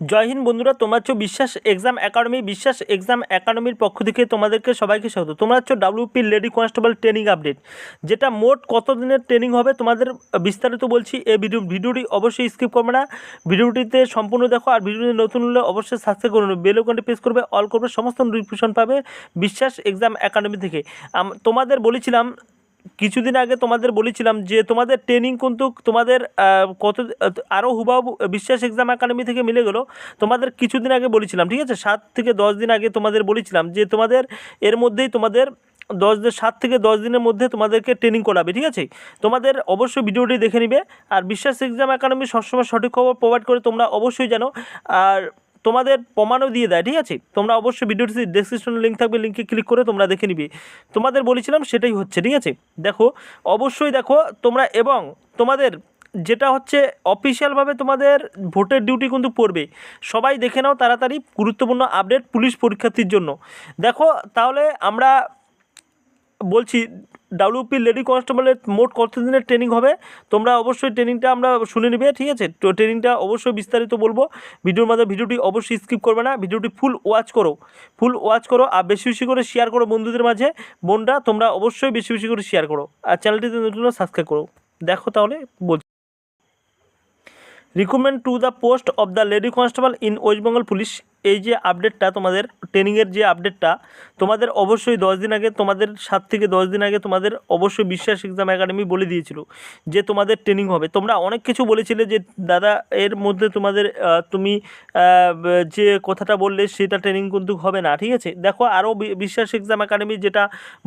জয় হিন্দ বন্ধুরা, তোমরা হচ্ছে বিশ্বাস এক্সাম একাডেমি, বিশ্বাস এক্সাম একাডেমির পক্ষ থেকে তোমাদেরকে সবাইকে স্বাগত। তোমরা হচ্ছে WP lady constable training update যেটা মোট কত দিনের ট্রেনিং হবে তোমাদের বিস্তারিত বলছি এই ভিডিও ভিডিওটি অবশ্যই স্কিপ করবে না। ভিডিওটিতে সম্পূর্ণ দেখো, আর ভিডিওটি নতুন হলে অবশ্যই সাবস্ক্রাইব করে নেবে। বেল প্রেস করবে অল করবে, সমস্ত নোটিফিকেশন পাবে বিশ্বাস এক্সাম একাডেমি থেকে। তোমাদের বলেছিলাম কিছুদিন আগে তোমাদের বলেছিলাম যে তোমাদের ট্রেনিং কিন্তু তোমাদের কত আরও হুবাহু বিশ্বাস এক্সাম একাডেমি থেকে মিলে গেলো। তোমাদের কিছুদিন আগে বলেছিলাম, ঠিক আছে? সাত থেকে দশ দিন আগে তোমাদের বলেছিলাম যে তোমাদের, এর মধ্যেই তোমাদের দশ দিন, সাত থেকে দশ দিনের মধ্যে তোমাদেরকে ট্রেনিং করাবে, ঠিক আছে? তোমাদের অবশ্যই ভিডিওটি দেখে নিবে, আর বিশ্বাস এক্সাম একাডেমি সবসময় সঠিক খবর প্রোভাইড করে তোমরা অবশ্যই জানো। আর তোমাদের প্রমাণও দিয়ে দেয়, ঠিক আছে? তোমরা অবশ্যই ভিডিওটি ডেসক্রিপশনে লিঙ্ক থাকবে লিঙ্কে ক্লিক করে তোমরা দেখে নিবে। তোমাদের বলেছিলাম সেটাই হচ্ছে, ঠিক আছে? দেখো, অবশ্যই দেখো, তোমরা এবং তোমাদের যেটা হচ্ছে অফিসিয়ালভাবে তোমাদের ভোটের ডিউটি কিন্তু পড়বে। সবাই দেখে নাও তাড়াতাড়ি গুরুত্বপূর্ণ আপডেট পুলিশ পরীক্ষার্থীর জন্য। দেখো, তাহলে আমরা বলছি ডাব্লিউপি লেডি কনস্টেবলের মোট কত দিনের ট্রেনিং হবে? তোমরা অবশ্যই ট্রেনিংটা আমরা শুনে নেবে, ঠিক আছে? তো ট্রেনিংটা অবশ্যই বিস্তারিত বলব। ভিডিওর মধ্যে ভিডিওটি অবশ্যই স্কিপ করবে না, ভিডিওটি ফুল ওয়াচ করো। ফুল ওয়াচ করো আর বেশি বেশি করে শেয়ার করো বন্ধুদের মাঝে। বোনরা, তোমরা অবশ্যই বেশি বেশি করে শেয়ার করো। আর চ্যানেলটিতে নতুন সাবস্ক্রাইব করো। দেখো তাহলে বলছি recruitment to the post of the lady constable in West Bengal police এই যে আপডেটটা তোমাদের ট্রেনিংয়ের যে আপডেটটা তোমাদের অবশ্যই দশ দিন আগে, তোমাদের সাত থেকে দশ দিন আগে তোমাদের অবশ্যই বিশ্বাস এক্সাম একাডেমি বলে দিয়েছিল যে তোমাদের ট্রেনিং হবে। তোমরা অনেক কিছু বলেছিলে যে, দাদা, এর মধ্যে তোমাদের তুমি যে কথাটা বললে, সেটা ট্রেনিং কিন্তু হবে না। ঠিক আছে? দেখো, আরও বিশ্বাস এক্সাম একাডেমি যেটা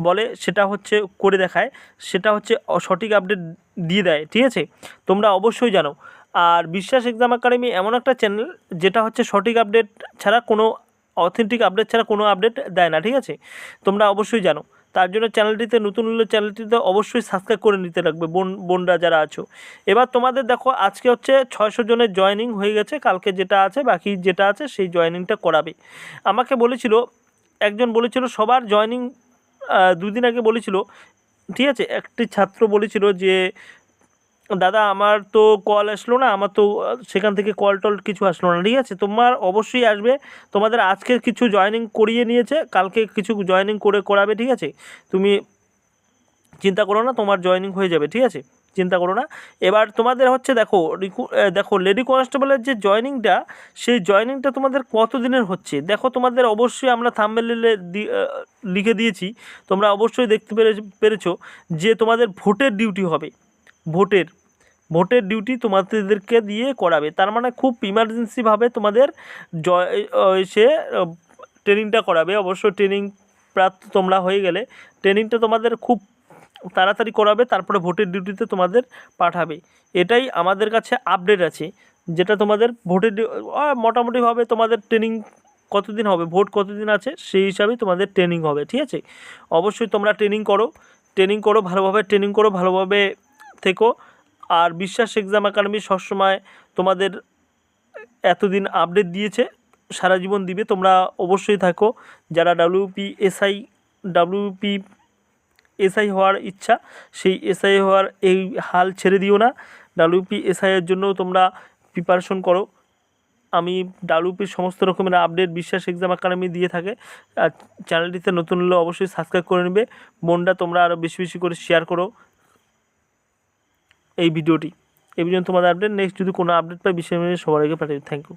বলে, সেটা হচ্ছে করে দেখায়। সেটা হচ্ছে, সঠিক আপডেট দিয়ে দেয়। ঠিক আছে? তোমরা অবশ্যই জানো। আর বিশ্বাস এক্সাম একাডেমি এমন একটা চ্যানেল যেটা হচ্ছে সঠিক আপডেট ছাড়া কোনো অথেন্টিক আপডেট ছাড়া কোনো আপডেট দেয় না, ঠিক আছে? তোমরা অবশ্যই জানো। তার জন্য চ্যানেলটিতে নতুন হলে চ্যানেলটিতে অবশ্যই সাবস্ক্রাইব করে নিতে লাগবে, বোন, বোনরা যারা আছো। এবার তোমাদের দেখো, আজকে হচ্ছে ছয়শো জনের জয়েনিং হয়ে গেছে, কালকে যেটা আছে, বাকি যেটা আছে, সেই জয়েনিংটা করাবে। আমাকে বলেছিল, একজন বলেছিল, সবার জয়েনিং দুদিন আগে বলেছিল, ঠিক আছে? একটি ছাত্র বলেছিল যে দাদা, আমার তো কল আসলো না, আমার তো সেখান থেকে কল টল কিছু আসলো না, ঠিক আছে? তোমার অবশ্যই আসবে, তোমাদের আজকে কিছু জয়েনিং করিয়ে নিয়েছে, কালকে কিছু জয়েনিং করে করাবে, ঠিক আছে? তুমি চিন্তা করো না, তোমার জয়েনিং হয়ে যাবে, ঠিক আছে? চিন্তা করো না। এবার তোমাদের হচ্ছে দেখো দেখো লেডি কনস্টেবলের যে জয়েনিংটা সেই জয়েনিংটা তোমাদের কত দিনের হচ্ছে? দেখো, তোমাদের অবশ্যই আমরা থাম্বেলে লিখে দিয়েছি, তোমরা অবশ্যই দেখতে পেরে, পেরেছ যে তোমাদের ভোটের ডিউটি হবে, ভোটের। ভোটের ডিউটি তোমাদেরকে দিয়ে করাবে। তার মানে খুব ইমার্জেন্সিভাবে তোমাদের জয় সে ট্রেনিংটা করাবে। অবশ্য ট্রেনিং প্রাপ্ত তোমরা হয়ে গেলে ট্রেনিংটা তোমাদের খুব তাড়াতাড়ি করাবে, তারপরে ভোটের ডিউটিতে তোমাদের পাঠাবে। এটাই আমাদের কাছে আপডেট আছে, যেটা তোমাদের ভোটের মোটামুটিভাবে তোমাদের ট্রেনিং কতদিন হবে, ভোট কতদিন আছে, সেই হিসাবে তোমাদের ট্রেনিং হবে, ঠিক আছে? অবশ্যই তোমরা ট্রেনিং করো ট্রেনিং করো, ভালোভাবে ট্রেনিং করো, ভালোভাবে থেকো। আর বিশ্বাস এক্সাম একাডেমি সবসময় তোমাদের এতদিন আপডেট দিয়েছে, সারা জীবন দিবে। তোমরা অবশ্যই থাকো। যারা ডাব্লিউপি এসআই ডাব্লিউপি এসআই হওয়ার ইচ্ছা, সেই এসআই হওয়ার এই হাল ছেড়ে দিও না। ডাব্লিউপি এসআইয়ের জন্য তোমরা প্রিপারেশন করো। আমি ডাব্লিউপির সমস্ত রকমের আপডেট বিশ্বাস এক্সাম একাডেমি দিয়ে থাকে। আর চ্যানেলটিতে নতুন হলে অবশ্যই সাবস্ক্রাইব করে নেবে। মনটা তোমরা আরও বেশি বেশি করে শেয়ার করো। এই ভিডিওটি। এই ভিডিও তোমাদের আপডেট নেক্সট যদি কোনো আপডেট পাই বিষয় সবার আগে পাঠিয়ে থ্যাংক ইউ